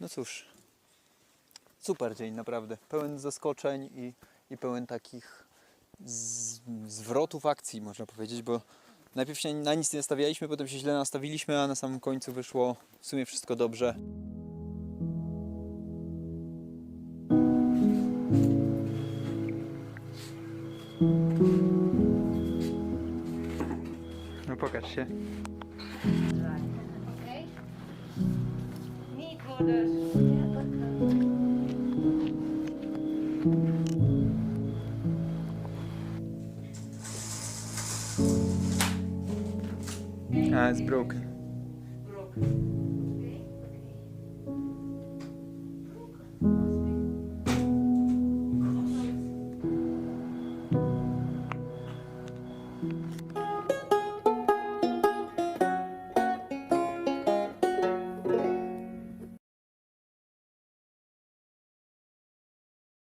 No cóż, super dzień naprawdę. Pełen zaskoczeń i, i pełen takich z, zwrotów akcji, można powiedzieć, bo najpierw się na nic nie nastawialiśmy, potem się źle nastawiliśmy, a na samym końcu wyszło w sumie wszystko dobrze. No pokaż się. Ah, it's broken. Broken.